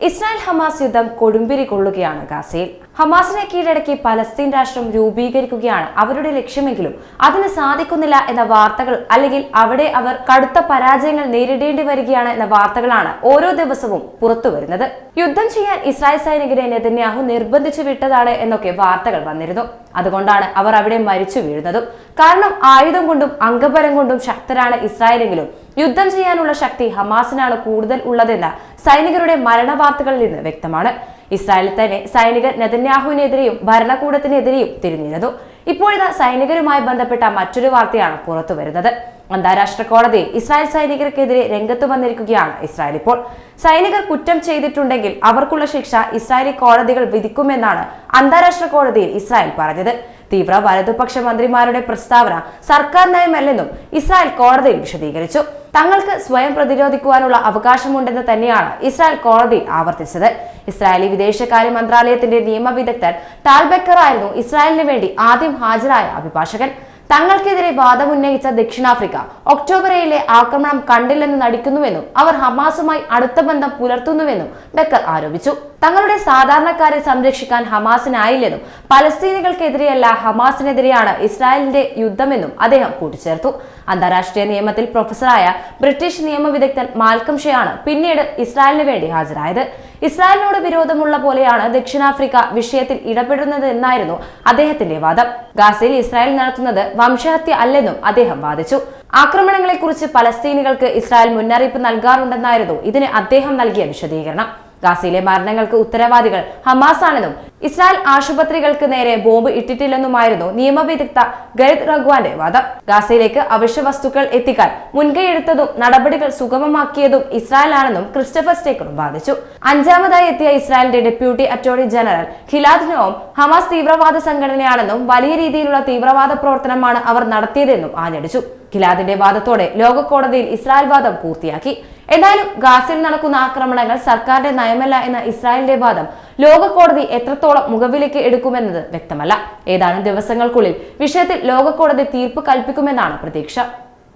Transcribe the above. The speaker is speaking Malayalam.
ഇസ്രായേൽ ഹമാസ് യുദ്ധം കൊടുമ്പിരി കൊള്ളുകയാണ് ഗാസയിൽ. ഹമാസിനെ കീഴടക്കി പലസ്തീൻ രാഷ്ട്രം രൂപീകരിക്കുകയാണ് അവരുടെ ലക്ഷ്യമെങ്കിലും അതിന് സാധിക്കുന്നില്ല എന്ന വാർത്തകൾ അല്ലെങ്കിൽ അവിടെ അവർ കടുത്ത പരാജയങ്ങൾ നേരിടേണ്ടി വരികയാണ് എന്ന വാർത്തകളാണ് ഓരോ ദിവസവും പുറത്തു വരുന്നത്. യുദ്ധം ചെയ്യാൻ ഇസ്രായേൽ സൈനികരെ നെതന്യാഹു നിർബന്ധിച്ചു വിട്ടതാണ് എന്നൊക്കെ വാർത്തകൾ വന്നിരുന്നു. അതുകൊണ്ടാണ് അവർ അവിടെ മരിച്ചു വീഴുന്നതും. കാരണം ആയുധം കൊണ്ടും അംഗബലം കൊണ്ടും ശക്തരാണ് ഇസ്രായേലെങ്കിലും യുദ്ധം ചെയ്യാനുള്ള ശക്തി ഹമാസിനാണ് കൂടുതൽ ഉള്ളതെന്ന് സൈനികരുടെ മരണവാർത്തകളിൽ നിന്ന് വ്യക്തമാണ്. ഇസ്രായേലിൽ തന്നെ സൈനികർ നെതന്യാഹുവിനെതിരെയും ഭരണകൂടത്തിനെതിരെയും തിരിഞ്ഞിരുന്നു. ഇപ്പോഴിതാ സൈനികരുമായി ബന്ധപ്പെട്ട മറ്റൊരു വാർത്തയാണ് പുറത്തു വരുന്നത്. അന്താരാഷ്ട്ര കോടതി ഇസ്രായേൽ സൈനികർക്കെതിരെ രംഗത്ത് വന്നിരിക്കുകയാണ് ഇസ്രായേൽ ഇപ്പോൾ. സൈനികർ കുറ്റം ചെയ്തിട്ടുണ്ടെങ്കിൽ അവർക്കുള്ള ശിക്ഷ ഇസ്രായേലി കോടതികൾ വിധിക്കുമെന്നാണ് അന്താരാഷ്ട്ര കോടതിയിൽ ഇസ്രായേൽ പറഞ്ഞത്. തീവ്ര വലതുപക്ഷ മന്ത്രിമാരുടെ പ്രസ്താവന സർക്കാർ നയമല്ലെന്നും ഇസ്രായേൽ കോടതിയിൽ വിശദീകരിച്ചു. തങ്ങൾക്ക് സ്വയം പ്രതിരോധിക്കുവാനുള്ള അവകാശമുണ്ടെന്ന് തന്നെയാണ് ഇസ്രായേൽ കോടതി ആവർത്തിച്ചത്. ഇസ്രായേലി വിദേശകാര്യ മന്ത്രാലയത്തിന്റെ നിയമവിദഗ്ധൻ ടാൽബെക്കർ ആയിരുന്നു ഇസ്രായേലിന് വേണ്ടി ആദ്യം ഹാജരായ അഭിഭാഷകൻ. തങ്ങൾക്കെതിരെ വാദമുന്നയിച്ച ദക്ഷിണാഫ്രിക്ക ഒക്ടോബർ ഏഴിലെ ആക്രമണം കണ്ടില്ലെന്ന് നടിക്കുന്നുവെന്നും അവർ ഹമാസുമായി അടുത്ത ബന്ധം പുലർത്തുന്നുവെന്നും ബക്കർ ആരോപിച്ചു. തങ്ങളുടെ സാധാരണക്കാരെ സംരക്ഷിക്കാൻ ഹമാസിനായില്ലെന്നും പലസ്തീനികൾക്കെതിരെയല്ല ഹമാസിനെതിരെയാണ് ഇസ്രായേലിന്റെ യുദ്ധമെന്നും അദ്ദേഹം കൂട്ടിച്ചേർത്തു. അന്താരാഷ്ട്ര നിയമത്തിൽ പ്രൊഫസറായ ബ്രിട്ടീഷ് നിയമവിദഗ്ധൻ മാൽക്കം ഷെയാണ് പിന്നീട് ഇസ്രായേലിന് വേണ്ടി ഹാജരായത്. ഇസ്രായേലിനോട് വിരോധമുള്ള പോലെയാണ് ദക്ഷിണാഫ്രിക്ക വിഷയത്തിൽ ഇടപെടുന്നത് എന്നായിരുന്നു അദ്ദേഹത്തിന്റെ വാദം. ഗാസയിൽ ഇസ്രായേൽ നടത്തുന്നത് വംശഹത്യ അല്ലെന്നും അദ്ദേഹം വാദിച്ചു. ആക്രമണങ്ങളെക്കുറിച്ച് പലസ്തീനികൾക്ക് ഇസ്രായേൽ മുന്നറിയിപ്പ് നൽകാറുണ്ടെന്നായിരുന്നു ഇതിന് അദ്ദേഹം നൽകിയ വിശദീകരണം. ഗാസയിലെ മരണങ്ങൾക്ക് ഉത്തരവാദികൾ ഹമാസ് ആണെന്നും ഇസ്രായേൽ ആശുപത്രികൾക്ക് നേരെ ബോംബ് ഇട്ടിട്ടില്ലെന്നുമായിരുന്നു നിയമവിദഗ്ധ ഗരിത് റഗ്വാന്റെ വാദം. ഗാസയിലേക്ക് അവശ്യ വസ്തുക്കൾ എത്തിക്കാൻ മുൻകൈയെടുത്തതും നടപടികൾ സുഗമമാക്കിയതും ഇസ്രായേൽ ആണെന്നും ക്രിസ്റ്റഫർ സ്റ്റേക്കറും വാദിച്ചു. അഞ്ചാമതായി എത്തിയ ഇസ്രായേലിന്റെ deputy attorney general Gilad Noam Hamas തീവ്രവാദ സംഘടനയാണെന്നും വലിയ രീതിയിലുള്ള തീവ്രവാദ പ്രവർത്തനമാണ് അവർ നടത്തിയതെന്നും ആഞ്ഞടിച്ചു. ഖിലാദിന്റെ വാദത്തോടെ ലോക കോടതിയിൽ ഇസ്രായേൽ വാദം പൂർത്തിയാക്കി. എന്നാലും ഗാസയിൽ നടക്കുന്ന ആക്രമണങ്ങൾ സർക്കാരിന്റെ നയമല്ല എന്ന ഇസ്രായേലിന്റെ വാദം ലോക കോടതി എത്രത്തോളം മുഖവിലേക്ക് എടുക്കുമെന്നത് വ്യക്തമല്ല. ഏതാനും ദിവസങ്ങൾക്കുള്ളിൽ വിഷയത്തിൽ ലോകകോടതി തീർപ്പ് കൽപ്പിക്കുമെന്നാണ് പ്രതീക്ഷ.